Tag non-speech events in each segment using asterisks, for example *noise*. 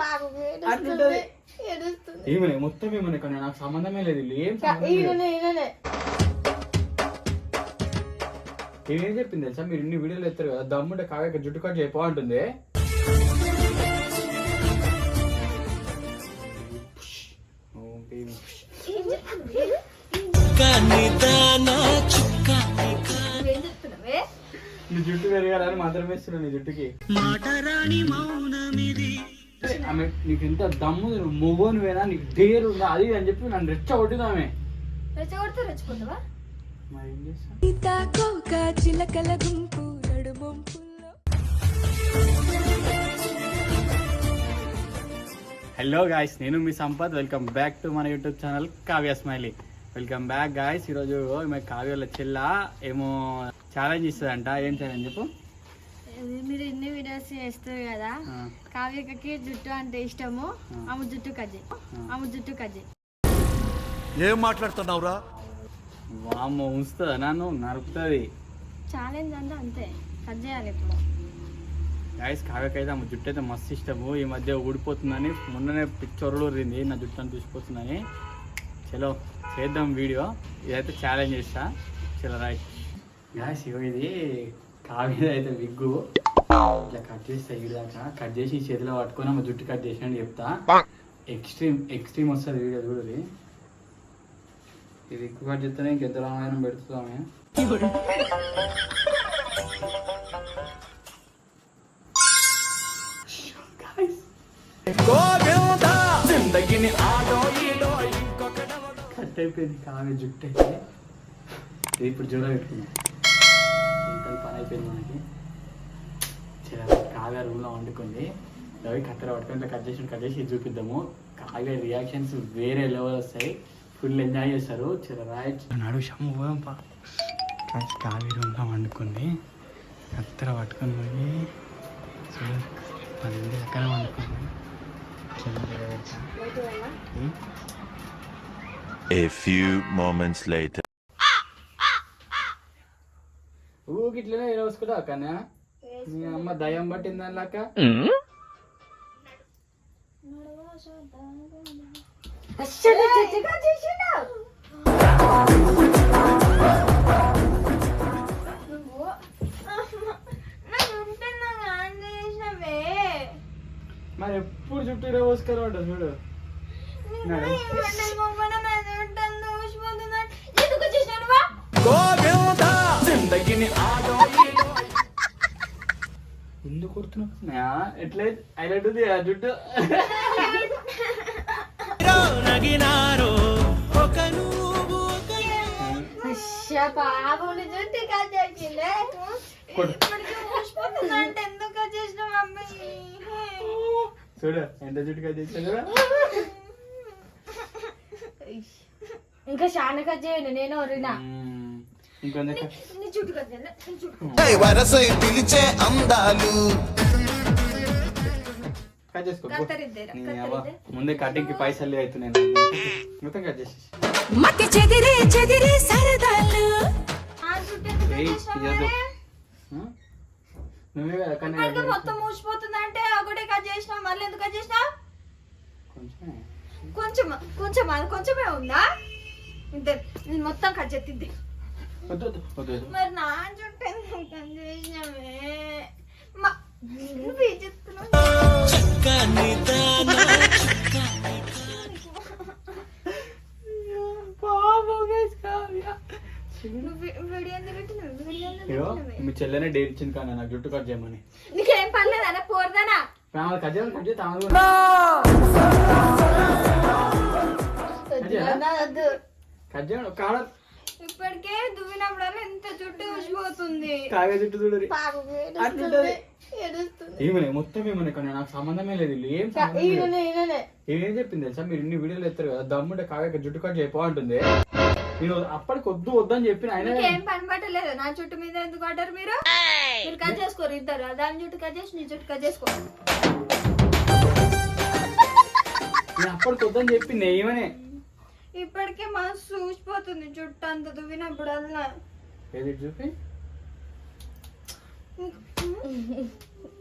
పాపం అట్లుంటది. ఏడుస్తుంది. ఏడుస్తుంది ఏమనే మొత్తం ఏమనే కానీ నాకు సంబంధమే లేదు ఏం చెప్పింది తెలుసా? మీరు ఇన్ని వీడియోలు ఎత్తారు కదా దమ్ముంటే కావ్య జుట్టు కట్ చేయపో అంటుంది. ఓ జుట్టు పెరగాలని మంత్రం వేస్తున్నావు నీ జుట్టుకి. ఆమె నీకు ఎంత దమ్ము నువ్వు మొగోని వేనా నీకు డేర్ ఉందా? అది అని చెప్పి నన్ను రెచ్చ కొట్టిందామె రెచ్చగొడితే రెచ్చుకుంటావా మరి ఏం చేస్తా? సీతాకోక చిలకల గుంపు హలో గాయస్ నేను మీ సంపత్. వెల్కమ్ బ్యాక్ టు మన YouTube channel Kavya smiley. Welcome back guys ఈరోజు ఈమె కావ్యల చెల్ల ఏమో ఛాలెంజ్ ఇస్తుందంట. ఏం ఛాలెంజ్ చెప్పు? మీరు ఇన్ని వీడియోస్ చేస్తారు కదా? కావ్యకి జుట్టు అంటే ఇష్టము. ఆమె జుట్టు కజ్జి. ఆమె జుట్టు కజ్జి. ఏం మాట్లాడుతున్నావురా? వామ్మో ఉంచుతుందా నన్ను? నరుకుతుంది. ఛాలెంజ్ అంటే అంతే. కట్ చేయాలి ఇప్పుడు. గాయస్ కావ్యకైతే ఆమె జుట్టు అయితే మస్తు ఇష్టము. ఈ మధ్య ఊడిపోతుందని మొన్ననే పిచ్చొరలు ఊరింది నా జుట్టు అని చూసిపోతుందని చలో చేద్దాం వీడియో. ఇదైతే ఛాలెంజ్ చేస్తా. చలో రైట్ గాయస్ ఇది కావ్య అయితే విగ్గు. ఇట్లా కట్ చేస్తా ఇదాకా కట్ చేసి చేతిలో పట్టుకొని మా జుట్టు కట్ చేసినట్టు చెప్తా. ఎక్స్ట్రీమ్ ఎక్స్ట్రీమ్ వస్తుంది వీడియో చూడది. ఇది ఎక్కువ కట్ చేస్తేనే ఇంకెంత రామాయణం పెడుతుంది ఆట కట్ అయిపోయింది కావ్య జుట్టు అయితే ఇప్పుడు జూడ పెట్టుకున్నాం ఇంత పని అయిపోయింది మనకి. చాలా కావ్య రూమ్లో వండుకుంది. రవి కత్తెర పట్టుకొని ఇట్లా కట్ చేసి కట్ చేసి ఇది చూపిద్దాము. కావ్య రియాక్షన్స్ వేరే లెవెల్ వస్తాయి. ఫుల్ ఎంజాయ్ చేస్తారు. చాలా రైట్ నడు షమ్ము కావ్య రూమ్లో వండుకుంది. కత్తెర పట్టుకొని పోయి పది మంది ఎక్కడ వండుకుంది? A few moments later. ఊగిట్లనే వేసుకుంటావు కన్నా మీ అమ్మ దయ్యం పట్టింది దానిలాక మరి ఎప్పుడు చుట్టూ ఇరవై చూడు. ఎందుకు చేసినావా ఎందుకు కొడుతున్నావు? ఎట్లా? హైలైట్ ఉంది ఆ జుట్టు. బాబుని జుట్టు కట్ చేసిందే కొడు. ఇప్పటికీ ఊసిపోతుందంటే ఎందుకు కట్ చేసినావు మమ్మీ? చూడు ఎంత జుట్టు కట్ చేసా చూడు. ఇంకా చాలా కట్ చేయండి నేను ఒరినా మ్మ్. ఇంకొంచెం కట్ నీ జుట్టు కట్ చేయాలి నీ జుట్టు వరసై పిలిచే అందాలు. కట్ చేసుకో పో. కత్తరిద్దేరా, నీ కత్తరిద్దే. అవ్వ, ముందే కటింగ్కి పైసలు అవుతున్నాయి మొత్తం కట్ మతి చెదిరే చెదిరే సరదాలు? నువ్వే కదా కానీ మొత్తం ఊసిపోతుందంటే ఒకటే కట్ చేసినావు మళ్ళీ ఎందుకు కట్ చేసినావు? కొంచెం కొంచెం కొంచెమే ఉందా? ఇంతే. నేను మొత్తం కట్ చేతిద్ది మరి నా జుట్టు ఎందుకు కట్ చేసినావే? మా నువ్వు చెప్తున్నావు? మీ చెల్లెనే డేట్ ఇచ్చింది కానీ నాకు జుట్టు కట్ చేయమని. నీకేం పర్లేదు అన్న పోరదానా? ఆమె కట్ చేయాలి కట్ చేస్తే ఆమె కాడ ఇప్పటికే దువ్వినప్పుడల్లా ఎంత జుట్టు ఊసిపోతుంది. కాగే జుట్టు చూడరి. అట్లుంటది. ఏమనే మొత్తం ఏమనే కానీ నాకు సంబంధమే లేదు వీళ్ళు ఏం సంబంధం ఏం చెప్పింది తెలుసా? మీరు ఇన్ని వీడియోలు ఎత్తారు కదా దమ్ముంటే కావ్య జుట్టు కట్ చేయపో అంటుంది. నేను అప్పటికి వద్దు వద్దని చెప్పిన ఆయన మీకేం పని పట్టలేదు. నా చుట్టు మీద ఎందుకు అంటారు మీరు? మీరు కట్ చేసుకోరు ఇద్దరు. దాని జుట్టు కట్ చేసి నీ జుట్టు కట్ చేసుకో. నేను అప్పటికి వద్దని చెప్పింది ఏమనే ఇప్పటికే మా చూసిపోతుంది జుట్టు అంత దువ్వినప్పుడల్లా ఏది చూపి?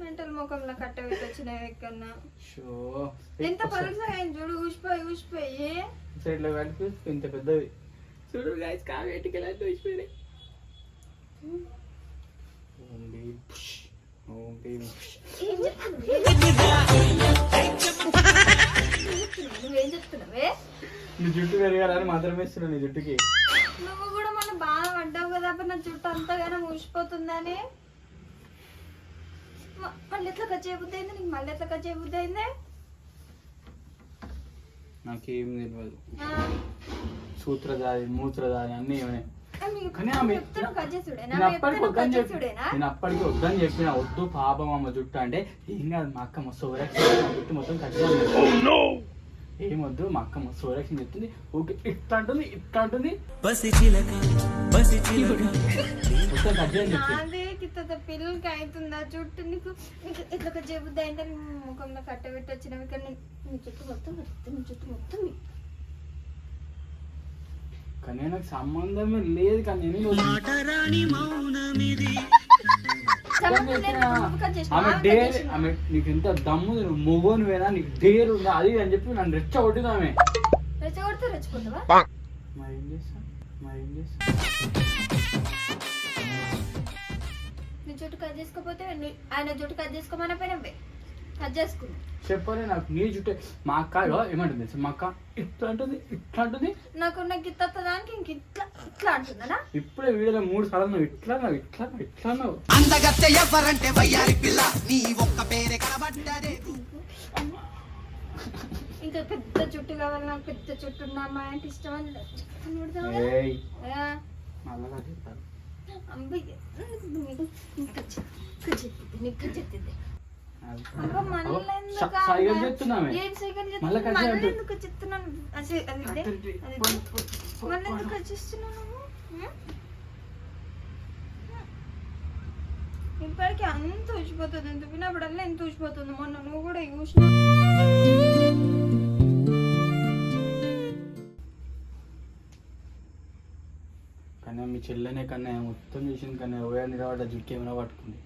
మెంటల్ ముఖంలో కట్ట పెట్టొచ్చిన ఎక్కన్నా షో. ఎంత పలుసగా అయింది చూడు ఊసిపోయి ఊసిపోయి సైడ్లో కలిపి ఇంత పెద్దది చూడు గాయస్ కావేటికి ఎలా చూసిపోయి ఓం భీం పుష్. ఓం భీం పుష్. ఏం చెప్తున్నావు? నువ్వేం చెప్తున్నావే? నీ జుట్టు పెరగాలని మాత్రం వేస్తున్నావు నీ జుట్టుకి. నువ్వు కూడా మన బాగా పడ్డావు కదా అప్పుడు నా జుట్టు అంతగానో ఊసిపోతుందని. మ- మళ్ళీ ఎట్లా కట్ చేయబుద్ది అయింది? నీకు మళ్ళీ ఎట్లా కట్ చేయబుద్ది అయింది? నాకేం తెలియదు సూత్రధారి మూత్రధారి అన్నీ ఏమైనా. నేను అప్పటికి వద్దని చెప్పిన వద్దు పాపం అమ్మ జుట్టు అంటే ఏం కాదు మా అక్క మస్తు జుట్టు మొత్తం కట్ చేయాలి ఏం వద్దు మా అక్క మస్తు ఓరక్షణ చెప్తుంది ఓకే ఇట్లా అంటుంది ఇట్లా అంటుంది. మొత్తం కట్ చేయని చెప్పి. నాదే కిత్త పిల్లలకి అవుతుందా జుట్టు నీకు? నీకు ఇట్లా అయిందని ముఖంలో కట్ట పెట్టి వచ్చినవి కానీ నీ జుట్టు మొత్తం నీ జుట్టు మొత్తం నీ- కానీ నాకు సంబంధమే లేదు కానీ? ఆమె డేర్? ఆమె నీకు ఎంత దమ్ము నువ్వు మొగోను వేనా నీకు డేర్ ఉందా అది అని చెప్పి నన్ను రెచ్చ కొట్టింది ఆమె మరి ఏం చేస్తా? మరి ఏం చేస్తా? నీ జుట్టు కట్ చేసుకోకపోతే నీ- ఆయన జుట్టు కట్ చేసుకోమని పోయినవే కట్ చేసుకున్నా చెప్పలే నాకు నీ జుట్టే మా అక్క ఇగో ఏమంటుంది తెలుసా? మా అక్క ఇట్లా అంటుంది ఇట్లా అంటుంది నాకు నాకు గిత్త దానికి ఇంక ఇట్లా ఇట్లా అంటుందనా ఇప్పుడే వీడియోలో మూడు సార్లు నువ్వు ఇట్లా నువ్వు ఇట్లా నువ్వు ఇట్లా నువ్వు అందగత్తె ఎవరంటే వయ్యారి పిల్ల నీ ఒక్క పేరే కనబడ్డదే ఇంకా పెద్ద జుట్టు కావాలి నాకు పెద్ద జుట్టు ఉన్న మా అంటే ఇష్టం అని? ఏయ్ మళ్ళా కట్ చేస్తారు. అబ్బయ్య, నీకు నీకు కట్ చే- కట్ చేస్తుంది, నీకు కట్ చేస్తుంది. అది. అబ్బా, మళ్ళా అగో, ఎందుకు స- సైగలు ఆమె? చెప్తున్నామే మళ్ళా? కట్. ఎందుకు చెప్తున్నాను మళ్ళీ. ఎందుకు కట్? ఇప్పటికి అంత ఊసిపోతుంది ఎంత వినప్పుడల్లా ఎంత ఊసిపోతుంది మొన్న నువ్వు కూడా చూసిన కానీ మీ చెల్లెనే కన్నా మొత్తం చేసింది కానీ ఓయా నిలబడ్డ జుట్టు ఏమైనా పట్టుకుంది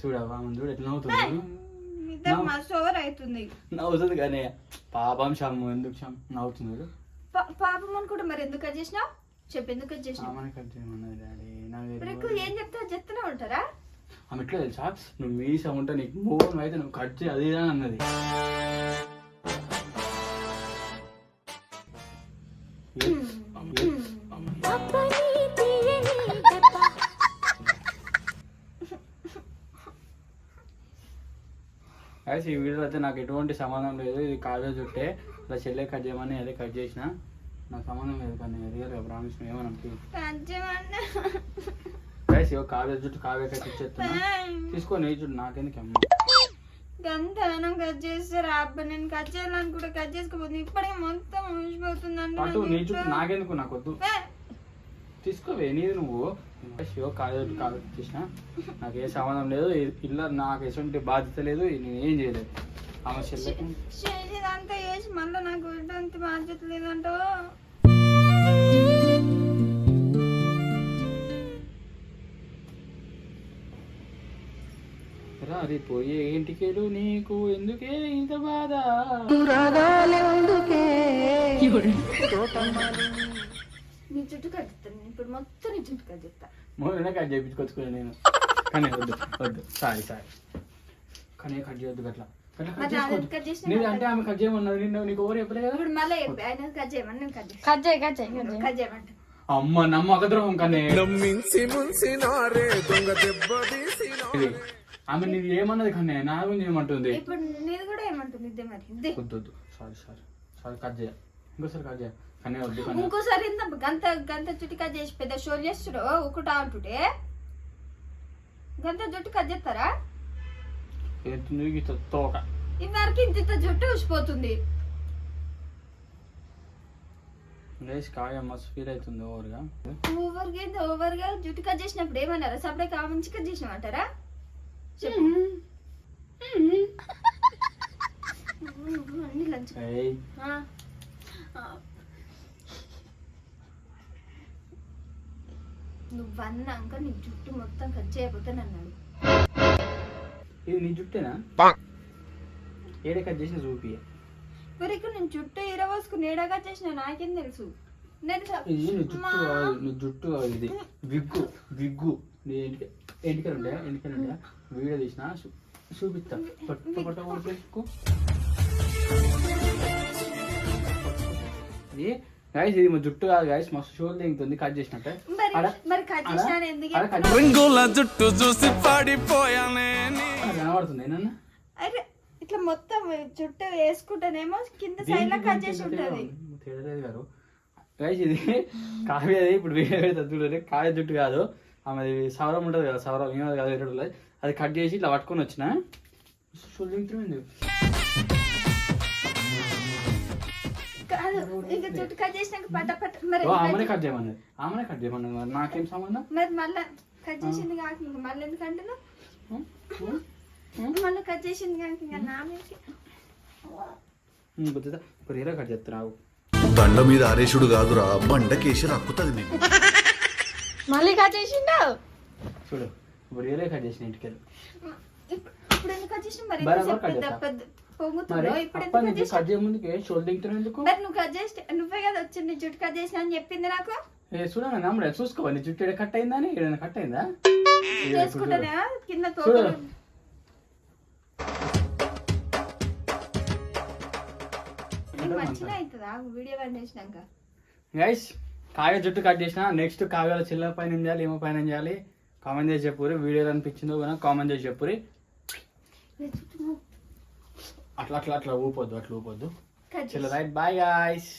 చూడవా చూడు ఎట్లా నవ్వుతుంది నా- మస్తు ఓవర్ అవుతుంది. నవ్వుతుంది కానీ పాపం షాము ఎందుకు షాము నవ్వుతుంది పా- పాపం అనుకుంటే మరి ఎందుకు కట్ చేసినావు? చెప్పు ఎందుకు కట్ చేసినావు? కట్ చేయమన్నది డాడీ. నాకు ఏం చెప్తా చెప్తూనే ఉంటారా? ఆమె ఎట్లా తెలుసా? నువ్వు మీసా ఉంటే నీకు మూవ్ అయితే నువ్వు కట్ చేయి అది అన్నది. Guys, ఈ వీడియో అయితే నాకు ఎటువంటి సంబంధం లేదు. ఇది కావ్య చుట్టే ఇలా చెల్లె కట్ చేయమని అదే కట్ చేసిన. నాకు సంబంధం లేదు కానీ గా ప్రామిస్ చేయమన్నా. గైస్ ఇవ్వ కావ్య జుట్టు కావ్య కట్ ఇచ్చేస్తున్నా. తీసుకో నీ జుట్టు నాకెందుకు అమ్మ? గంతనం కట్ చేస్తారు. అబ్బా నేను కట్ చేయాలనుకుంటే కట్ చేసుకోపోతుంది ఇప్పటికే మొత్తం ఊసిపోతుంది పట్టు నీ జుట్టు. నాకెందుకు? నాకు వద్దు తీసుకోవే నీది నువ్వు. శివ కాలేజీ కాలేజ్ చేసిన నాకు ఏ సంబంధం లేదు. ఇ- ఇలా నాకు ఎటువంటి బాధ్యత లేదు. నేను ఏం చేయలేదు. ఆమె చెల్లెకి చేసేదంతా చేసి మళ్ళీ నాకు అంత బాధ్యత లేదంటో. రారి పోయే ఇంటికెళ్ళు నీకు ఎందుకే ఇంత బాధ? నీ జుట్టు కట్టిస్తాను ఇప్పుడు మొత్తం నీ జుట్టు కట్టిస్తా మొన్న కట్ చేయించుకొచ్చుకున్నాను నేను. కానీ వద్దు వద్దు సారీ సారీ. కానీ కట్ చేయొద్దు గట్లా. అంటే ఆమె కట్ చేయమన్నది నిన్ను నీకు చెప్పలే కదా? ఇప్పుడు మళ్ళీ ఆయన కట్ చేయమని నేను కట్ కట్ చేయి కట్ చేయి కట్ చేయమంట. అమ్మ నమ్మక ద్రోహం కానీ ఇది. ఆమె నీది ఏమన్నది కానీ నా గురించి ఏమంటుంది? ఇప్పుడు నీది కూడా ఏమంటుంది? ఇద్దే మరి వద్దు వద్దు. Sorry sorry. సారీ కట్ చేయ. ఇంకోసారి కట్ చేయ. కానీ వద్దు కానీ ఇంకోసారి ఇంత గంత గంత జుట్టు కట్ చేసి పెద్ద షోలు చేస్తుడు ఒకటా అంటుంటే. గంత జుట్టు కట్ చేస్తారా ఎత్తుంది తోక? ఇవరికి ఇంత ఇంత జుట్టు ఊసిపోతుంది. లేచి కాయ మస్తు ఫీల్ అవుతుంది ఓవర్గా. ఓవర్గా ఇంత ఓవర్గా జుట్టు కట్ చేసినప్పుడు ఏమన్నారా? సపడే కామంచి కట్ చేసినామంటారా చెప్పు. *laughs* అన్ని లంచ్ ఏయ్ ఆ. ఆ. నువ్వు అన్నాక నీ జుట్టు మొత్తం కట్ చేయబోతాను అన్నాడు ఇది నీ జుట్టేనా? ఏడే కట్ చేసిన చూపి ఇక్కడ నేను జుట్టు ఇరవోసుకుని ఏడాగా చేసిన నాకేం తెలుసు? నేను స- ఇది నీ జుట్టు కాదు, నీ జుట్టు కాదు ఇది. Wig wig. నీ ఎంటిక ఎంటికలు ఉంటాయా? ఎంటికలు ఉంటాయా? వీడియో తీసిన చూ- చూపిస్తా. పట్టు పట్ట కొడుకు ఇది గాయస్ ఇది మా జుట్టు కాదు గాయస్ మస్తు షోల్ దిగుతుంది కట్ చేసినట్టే? రింగుల జుట్టు చూసి పడిపోయానే కనబడుతుంది ఏనన్నా? అరే ఇట్లా మొత్తం జుట్టు వేసుకుంటానేమో కింద సైడ్లో కట్ చేసి ఉంటది. తేడలేదు గారు. గైస్ ఇది కావ్యది ఇప్పుడు వేరే చూడండి. కావ్య జుట్టు కాదు. ఆమెది సవరం ఉంటుంది కదా సవరం. ఏమది కాదు. అది కట్ చేసి ఇట్లా పట్టుకొని వచ్చిన. చూడండి కాదు ఇంకా జుట్టు కట్ చేసినాక పట్ట పట్ట మరి ఆమెనే కట్ చేయమన్నది. ఆమెనే కట్ చేయమన్నది మరి. నాకేం సంబంధం? మరి మళ్ళా కట్ చేసింది కాక ఇంక మళ్ళీ ఎందుకంటే? మళ్ళీ కట్ చేసింది కాక ఇంకా నా ఇప్పుడు ఏదో కట్ చేస్తున్నావు బండ మీద ఆరేషుడు కాదురా బండకేసి రక్కుతుంది నీకు. మళ్ళీ కట్ చేసిండు చూడు ఇప్పుడు ఏదో కట్ చేసిన ఇంటికి ఇప్పుడు ఇప్పుడు ఎందుకు కట్ చేసిన మరి పెద్ద. పెద్ద మరి పొంగుతుందో? ఇప్పుడు కట్ చేయముందుకే? ఎందుకు మరి నువ్వు కట్ చేసి నువ్వే కదా వచ్చింది జుట్టు కట్ చేసిన అని చెప్పింది నాకు? ఏ నమ్ముడే చూసుకోవాలి నీ జుట్టు ఏడ కట్ అయిందని? ఏదైనా కట్ అయిందా? చేసుకుంటానే? కింద చూడు. తోకలు. నీకు మంచిగా అవుతుందా? వీడియో బంద్ చేసినాక. గైస్ కావ్య జుట్టు కట్ చేసిన నెక్స్ట్ కావ్యాల చిల్లర పైన ఏం చేయాలి ఏమో పైన చేయాలి? కామెంట్ చేసి చెప్పురి వీడియో అనిపించిందో కూడా కామెంట్ చేసి చెప్పురి అట్లా అట్లా అట్లా ఊపొద్దు అట్లా ఊపొద్దు. చిల్ల రైట్ బాయ్ గాయస్